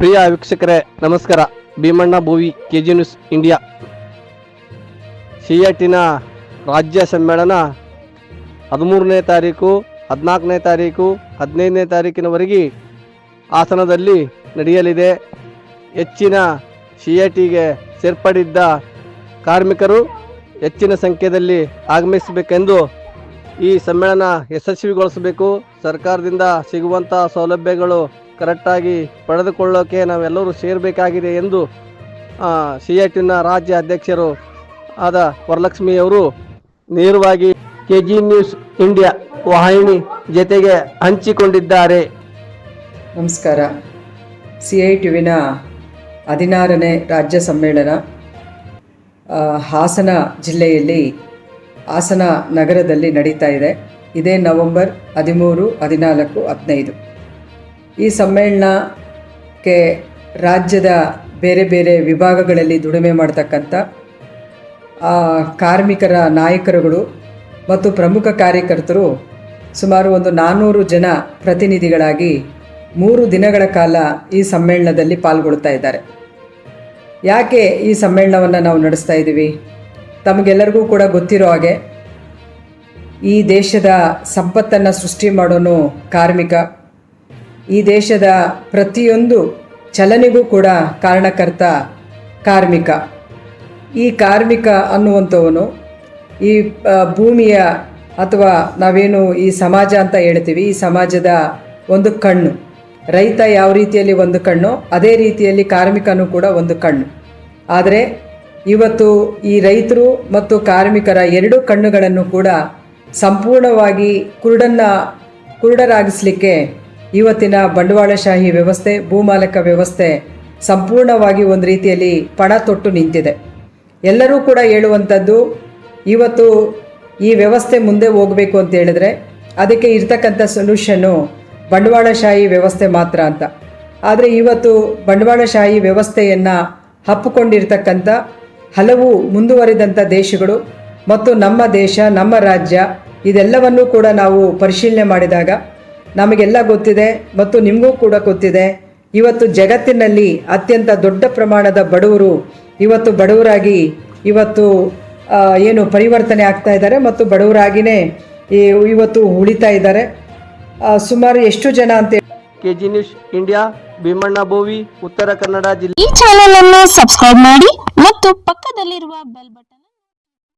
ಪ್ರಿಯ ವೀಕ್ಷಕರೇ, ನಮಸ್ಕಾರ. Bhimanna Bhovi K G News India. ಸಿಎಟಿನ ರಾಜ್ಯ ಸಮ್ಮೇಳನ ಹದಿಮೂರನೇ ತಾರೀಕು, ಹದಿನಾಲ್ಕನೇ ತಾರೀಕು, ಹದಿನೈದನೇ ತಾರೀಕಿನವರೆಗೆ ಹಾಸನದಲ್ಲಿ ನಡೆಯಲಿದೆ. ಹೆಚ್ಚಿನ ಸಿ ಐ ಟಿಗೆ ಸೇರ್ಪಡಿದ್ದ ಕಾರ್ಮಿಕರು ಹೆಚ್ಚಿನ ಸಂಖ್ಯೆಯಲ್ಲಿ ಆಗಮಿಸಬೇಕೆಂದು ಈ ಸಮ್ಮೇಳನ ಯಶಸ್ವಿಗೊಳಿಸಬೇಕು. ಸರ್ಕಾರದಿಂದ ಸಿಗುವಂಥ ಸೌಲಭ್ಯಗಳು ಕರೆಕ್ಟಾಗಿ ಪಡೆದುಕೊಳ್ಳೋಕೆ ನಾವೆಲ್ಲರೂ ಸೇರಬೇಕಾಗಿದೆ ಎಂದು ಸಿ ಐ ಟಿನ ರಾಜ್ಯ ಅಧ್ಯಕ್ಷರು ಆದ ವರಲಕ್ಷ್ಮಿಯವರು ನೇರವಾಗಿ ಕೆ ಜಿ ನ್ಯೂಸ್ ಇಂಡಿಯಾ ವಾಹಿನಿ ಜೊತೆಗೆ ಹಂಚಿಕೊಂಡಿದ್ದಾರೆ. ನಮಸ್ಕಾರ. ಸಿ ಐ ಟಿವಿನ ಹದಿನಾರನೇ ರಾಜ್ಯ ಸಮ್ಮೇಳನ ಹಾಸನ ಜಿಲ್ಲೆಯಲ್ಲಿ ಹಾಸನ ನಗರದಲ್ಲಿ ನಡೀತಾ ಇದೆ. ಇದೇ ನವೆಂಬರ್ ಹದಿಮೂರು, ಹದಿನಾಲ್ಕು, ಹದಿನೈದು. ಈ ಸಮ್ಮೇಳನಕ್ಕೆ ರಾಜ್ಯದ ಬೇರೆ ಬೇರೆ ವಿಭಾಗಗಳಲ್ಲಿ ದುಡಿಮೆ ಮಾಡ್ತಕ್ಕಂಥ ಕಾರ್ಮಿಕರ ನಾಯಕರುಗಳು ಮತ್ತು ಪ್ರಮುಖ ಕಾರ್ಯಕರ್ತರು ಸುಮಾರು ಒಂದು ನಾನ್ನೂರು ಜನ ಪ್ರತಿನಿಧಿಗಳಾಗಿ ಮೂರು ದಿನಗಳ ಕಾಲ ಈ ಸಮ್ಮೇಳನದಲ್ಲಿ ಪಾಲ್ಗೊಳ್ತಾ ಇದ್ದಾರೆ. ಯಾಕೆ ಈ ಸಮ್ಮೇಳನವನ್ನು ನಾವು ನಡೆಸ್ತಾ ಇದ್ದೀವಿ? ತಮಗೆಲ್ಲರಿಗೂ ಕೂಡ ಗೊತ್ತಿರೋ ಹಾಗೆ ಈ ದೇಶದ ಸಂಪತ್ತನ್ನು ಸೃಷ್ಟಿ ಮಾಡೋನು ಕಾರ್ಮಿಕ ಈ ದೇಶದ ಪ್ರತಿಯೊಂದು ಚಲನೆಗೂ ಕೂಡ ಕಾರಣಕರ್ತ ಕಾರ್ಮಿಕ. ಈ ಕಾರ್ಮಿಕ ಅನ್ನುವಂಥವನು ಈ ಭೂಮಿಯ ಅಥವಾ ನಾವೇನು ಈ ಸಮಾಜ ಅಂತ ಹೇಳ್ತೀವಿ, ಈ ಸಮಾಜದ ಒಂದು ಕಣ್ಣು. ರೈತ ಯಾವ ರೀತಿಯಲ್ಲಿ ಒಂದು ಕಣ್ಣು, ಅದೇ ರೀತಿಯಲ್ಲಿ ಕಾರ್ಮಿಕನೂ ಕೂಡ ಒಂದು ಕಣ್ಣು. ಆದರೆ ಇವತ್ತು ಈ ರೈತರು ಮತ್ತು ಕಾರ್ಮಿಕರ ಎರಡು ಕಣ್ಣುಗಳನ್ನು ಕೂಡ ಸಂಪೂರ್ಣವಾಗಿ ಕುರುಡನ್ನು, ಕುರುಡರಾಗಿಸಲಿಕ್ಕೆ ಇವತ್ತಿನ ಬಂಡವಾಳಶಾಹಿ ವ್ಯವಸ್ಥೆ, ಭೂಮಾಲಕ ವ್ಯವಸ್ಥೆ ಸಂಪೂರ್ಣವಾಗಿ ಒಂದು ರೀತಿಯಲ್ಲಿ ಪಣ ತೊಟ್ಟು ನಿಂತಿದೆ. ಎಲ್ಲರೂ ಕೂಡ ಹೇಳುವಂಥದ್ದು ಇವತ್ತು ಈ ವ್ಯವಸ್ಥೆ ಮುಂದೆ ಹೋಗಬೇಕು ಅಂತ ಹೇಳಿದ್ರೆ ಅದಕ್ಕೆ ಇರ್ತಕ್ಕಂಥ ಸೊಲ್ಯೂಷನ್ನು ಬಂಡವಾಳಶಾಹಿ ವ್ಯವಸ್ಥೆ ಮಾತ್ರ ಅಂತ. ಆದರೆ ಇವತ್ತು ಬಂಡವಾಳಶಾಹಿ ವ್ಯವಸ್ಥೆಯನ್ನು ಹಪ್ಪಿಕೊಂಡಿರ್ತಕ್ಕಂಥ ಹಲವು ಮುಂದುವರಿದಂಥ ದೇಶಗಳು ಮತ್ತು ನಮ್ಮ ದೇಶ, ನಮ್ಮ ರಾಜ್ಯ, ಇದೆಲ್ಲವನ್ನೂ ಕೂಡ ನಾವು ಪರಿಶೀಲನೆ ಮಾಡಿದಾಗ ನಮಗೆಲ್ಲ ಗೊತ್ತಿದೆ ಮತ್ತು ನಿಮಗೂ ಕೂಡ ಗೊತ್ತಿದೆ. ಇವತ್ತು ಜಗತ್ತಿನಲ್ಲಿ ಅತ್ಯಂತ ದೊಡ್ಡ ಪ್ರಮಾಣದ ಬಡವರು ಇವತ್ತು ಬಡವರಾಗಿ ಇವತ್ತು ಏನು ಪರಿವರ್ತನೆ ಆಗ್ತಾ ಇದ್ದಾರೆ ಮತ್ತು ಬಡವರಾಗಿಯೇ ಈ- ಇವತ್ತು ಉಳಿತಾ ಇದ್ದಾರೆ. ಸುಮಾರು ಎಷ್ಟು ಜನ ಅಂತ K G News India Bhimanna Bhovi Uttara Kannada ಜಿಲ್ಲೆ. ಈ ಚಾನೆಲ್ ಅನ್ನು ಸಬ್ಸ್ಕ್ರೈಬ್ ಮಾಡಿ ಮತ್ತು ಪಕ್ಕದಲ್ಲಿರುವ ಬೆಲ್ ಬಟನ್